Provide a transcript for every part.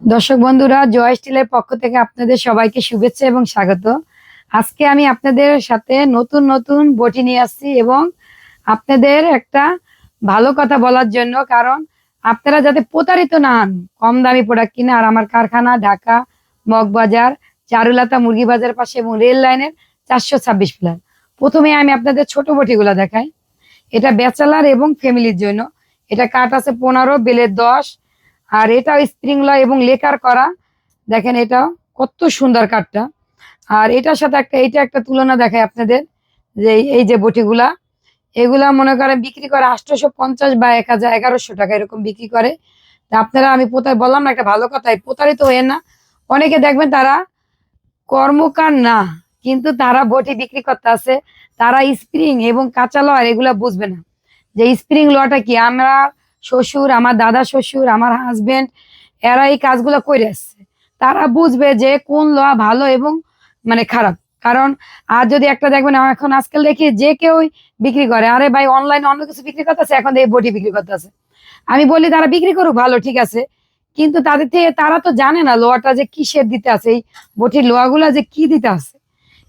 দর্শক বন্ধুরা, জয় স্টিলের পক্ষ থেকে আপনাদের সবাইকে শুভেচ্ছা এবং স্বাগত। আজকে আমি আপনাদের সাথে নতুন নতুন বটি নিয়ে আসছি এবং আপনাদের একটা ভালো কথা বলার জন্য, কারণ আপনারা যাতে প্রতারিত না হন কম দামি প্রোডাক্ট কিনে, আর আমার কারখানা ঢাকা, মগবাজার, চারুলতা মুরগি বাজার পাশে এবং রেল লাইনের চারশো ছাব্বিশ ফ্ল্যাট প্রথমে আমি আপনাদের ছোট বটিগুলো দেখাই। এটা ব্যাচেলার এবং ফ্যামিলির জন্য। এটা কাঠ আছে পনেরো, বেলের দশ আর এটাও স্প্রিং লয় এবং লেকার করা। দেখেন এটা কত সুন্দর কাঠটা। আর এটার সাথে একটা, এইটা একটা তুলনা দেখায় আপনাদের, যে এই- যে বটিগুলা, এগুলা মনে করেন বিক্রি করে আটশোশো পঞ্চাশ বা এক হাজার এগারোশো টাকা এরকম বিক্রি করে। তা আপনারা, আমি পোতায় বললাম না, একটা ভালো কথাই প্রতারিত হয়ে না। অনেকে দেখবেন তারা কর্মকার না, কিন্তু তারা বটি বিক্রি করতে আছে তারা স্প্রিং এবং কাঁচা লয় এগুলা বুঝবে না। যে স্প্রিং লটা কি? আমরা শ্বশুর, আমার দাদা শ্বশুর, আমার হাজবেন্ড এরা এই কাজগুলো করে আসছে। তারা বুঝবে যে কোন লোহা ভালো এবং মানে খারাপ। কারণ আর যদি একটা দেখবেন এখন আজকাল দেখি যে কেউ বিক্রি করে। আরে ভাই অনলাইনে অন্য কিছু বিক্রি করতেছে, এখন এই বটি বিক্রি করতেছে। আমি বলি, তারা বিক্রি করুক, ভালো, ঠিক আছে। কিন্তু তাদের থেকে তারা তো জানে না লোহাটা যে কিসের দিতে আছে, এই বটির লোহাগুলা যে কি দিতে আছে।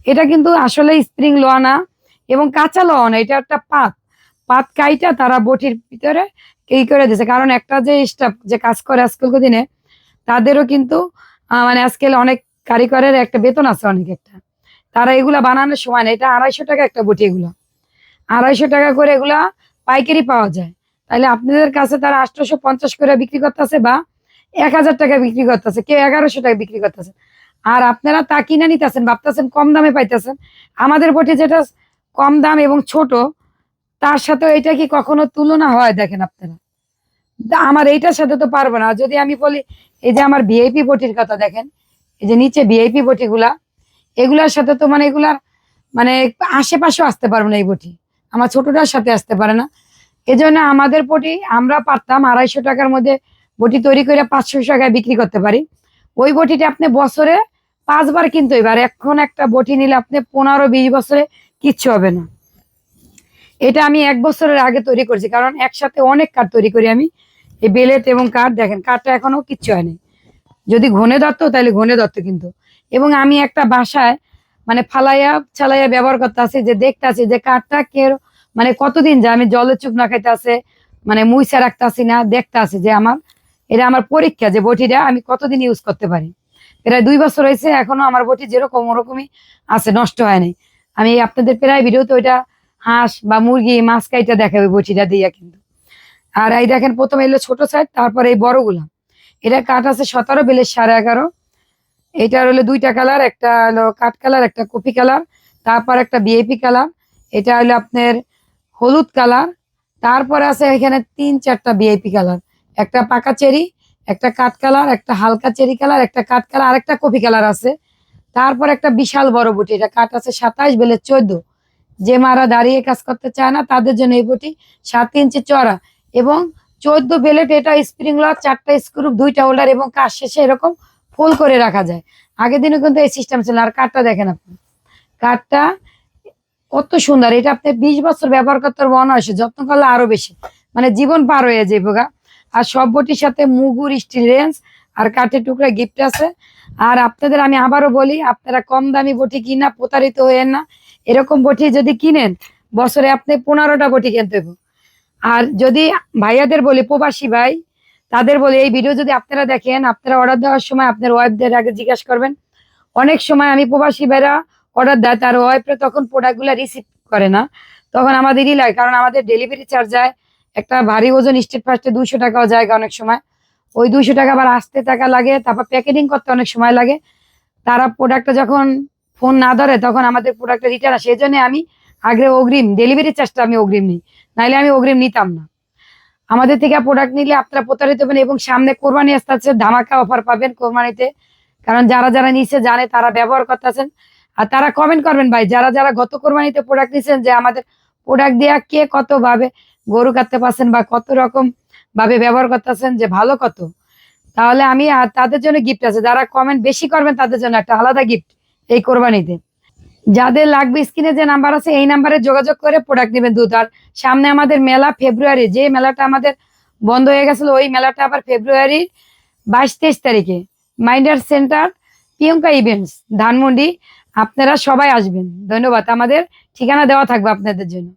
এটা কিন্তু আসলে স্প্রিং লোহা না এবং কাঁচা লোহা না, এটা একটা পাত। পাত কাইটা তারা বটির ভিতরে এই করে দিছে। কারণ একটা যে স্টাফ যে কাজ করে আজকাল দিনে, তাদেরও কিন্তু মানে আজকাল অনেক কারিগরের একটা বেতন আছে অনেক একটা। তারা এগুলা বানানোর সময় না এটা আড়াইশো টাকা একটা বটি এগুলা। আড়াইশো টাকা করে এগুলা পাইকারি পাওয়া যায়। তাহলে আপনাদের কাছে তারা আঠারোশো পঞ্চাশ করে বিক্রি করতেছে বা এক হাজার টাকা বিক্রি করতেছে। কেউ এগারোশো টাকা বিক্রি করতেছে। আর আপনারা তা কিনে নিতেছেন, ভাবতেছেন কম দামে পাইতেছেন। আমাদের বটি যেটা কম দাম এবং ছোট তার সাথে এটা কি কখনো তুলনা হয় দেখেন আপনারা? আমার এইটার সাথে তো পারব না। যদি আমি বলি, এই যে আমার ভিআইপি বটির কথা দেখেন, এই যে নিচে ভিআইপি বটিগুলা, এগুলার সাথে তো মানে এগুলার মানে আশেপাশেও আসতে পারব না এই বটি। আমার ছোটটার সাথে আসতে পারে না। এজন্য আমাদের বটি, আমরা পারতাম আড়াইশো টাকার মধ্যে বটি তৈরি করে পাঁচশো টাকায় বিক্রি করতে পারি। ওই বটিটা আপনি বছরে পাঁচবার কিনতে এবার এখন একটা বটি নিলে আপনি পনেরো, বিশ বছরে কিচ্ছু হবে না। এটা আমি এক বছরের আগে তৈরি করছি, কারণ একসাথে অনেক কাঠ তৈরি করি আমি। এই বেলেট এবং কাঠ, দেখেন, কাঠটা এখনও কিচ্ছু হয়নি যদি ঘনে দত্ত, তাহলে ঘনে দত্ত কিন্তু। এবং আমি একটা বাসায় মানে ফালাইয়া ছালাইয়া ব্যবহার করতে আছি, যে দেখতে আছি যে কাঠটা কে মানে কতদিন যায় আমি জলের চুপ না খাইতে আছে মানে মুইসা রাখতে আসি না, দেখতে আছি যে আমার, এটা আমার পরীক্ষা যে বটিটা আমি কতদিন ইউজ করতে পারি। প্রায় দুই বছর হয়েছে, এখনও আমার বটি যেরকম ওরকমই আছে, নষ্ট হয়নি আমি আপনাদের প্রায় ভিডিওতে ওইটা হাঁস বা মুরগি মাছ কাইটা দেখাবে বটিটা দিয়া কিন্তু। আর এই দেখেন, প্রথমে এলো ছোট সাইজ, তারপরে এই বড়গুলা। এটা কাঠ আছে সতেরো, বেলের সাড়ে এগারো। এটা হলো দুইটা কালার, একটা হলো কাঠ কালার, একটা কপি কালার, তারপর একটা বিএপি কালার। এটা হলো আপনার হলুদ কালার, তারপরে আছে এখানে তিন চারটা বিআইপি কালার। একটা পাকা চেরি, একটা কাঠ কালার, একটা হালকা চেরি কালার, একটা কাঠ কালার আর একটা কফি কালার আছে। তারপর একটা বিশাল বড় বটি, এটা কাঠ আছে সাতাইশ বেলে চোদ্দ। যে মারা দাঁড়িয়ে কাজ করতে চায় না, তাদের জন্য এই বটি সাত ইঞ্চি চড়া এবং চোদ্দ বেলেট এটা স্প্রিং লক চারটা স্ক্রুপ দুইটা হোল্ডার এবং কাজ শেষে এরকম ফোল করে রাখা যায়। আগের দিনে কিন্তু এই সিস্টেম ছিল। আর কাঠটা দেখেন আপনি। কাঠটা কত সুন্দর। এটা আপনি বিশ বছর ব্যবহার করতে পারব অনায়াসে। যত্ন করলে আরও বেশি। মানে জীবন পার হয়ে যাবে গা আর সব বটির সাথে মুগুর, স্টিল রেঞ্জ আর কাঠের টুকরা গিফট আছে। আর আপনাদের আমি আবারও বলি, আপনারা কম দামি বটি কিনা, প্রতারিত হয়েন না। এরকম বটি যদি কিনেন, বছরে আপনি পনেরোটা বটি কিনতে হবে আর যদি ভাইয়াদের বলি, প্রবাসী ভাই, তাদের বলি, এই ভিডিও যদি আপনারা দেখেন, আপনারা অর্ডার দেওয়ার সময় আপনার ওয়াইফদের আগে জিজ্ঞাসা করবেন। অনেক সময় আমি প্রবাসী ভাইরা অর্ডার দেয়, তার ওয়াইফরা তখন প্রোডাক্টগুলো রিসিভ করে না। তখন আমাদেরই লাগে, কারণ আমাদের ডেলিভারি চার্জ যায় একটা ভারী ওজন স্টেট ফার্স্টে দুইশো টাকাও যায় অনেক সময়। ওই দুইশো টাকা আবার আসতে টাকা লাগে, তারপর প্যাকেটিং করতে অনেক সময় লাগে। তারা প্রোডাক্টটা যখন ফোন না ধরে তখন আমাদের প্রোডাক্টটা রিটার্ন আসে। জন্য আমি আগে অগ্রিম ডেলিভারি চার্জটা আমি অগ্রিম নিই। নাইলে আমি অগ্রিম নিতাম না। আমাদের থেকে প্রোডাক্ট নিলে আপনারা প্রতারিত হবেন এবং সামনে কোরবানি আসতে আছে ধামাকা অফার পাবেন কোরবানিতে। কারণ যারা যারা নিচে জানে তারা ব্যবহার করতেছেন। আর তারা কমেন্ট করবেন, ভাই, যারা যারা গত কোরবানিতে প্রোডাক্ট নিছেন যে আমাদের প্রোডাক্ট দিয়া কে কত ভাবে গরু কাটতে পারছেন বা কত রকম ভাবে ব্যবহার করতেছেন যে ভালো কত? তাহলে আমি তাদের জন্য গিফট আছে। যারা কমেন্ট বেশি করবেন, তাদের জন্য একটা আলাদা গিফট এই কোরবানিতে। যাদের লাগবে স্ক্রিনে যে নাম্বার আছে, এই নাম্বারে যোগাযোগ করে প্রোডাক্ট নেবেন দুধ। আর সামনে আমাদের মেলা ফেব্রুয়ারি, যে মেলাটা আমাদের বন্ধ হয়ে গেছিল, ওই মেলাটা আবার ফেব্রুয়ারি বাইশ তেইশ তারিখে। Minder centre, Priyanka events, Dhanmondi, আপনারা সবাই আসবেন। ধন্যবাদ। আমাদের ঠিকানা দেওয়া থাকবে আপনাদের জন্য।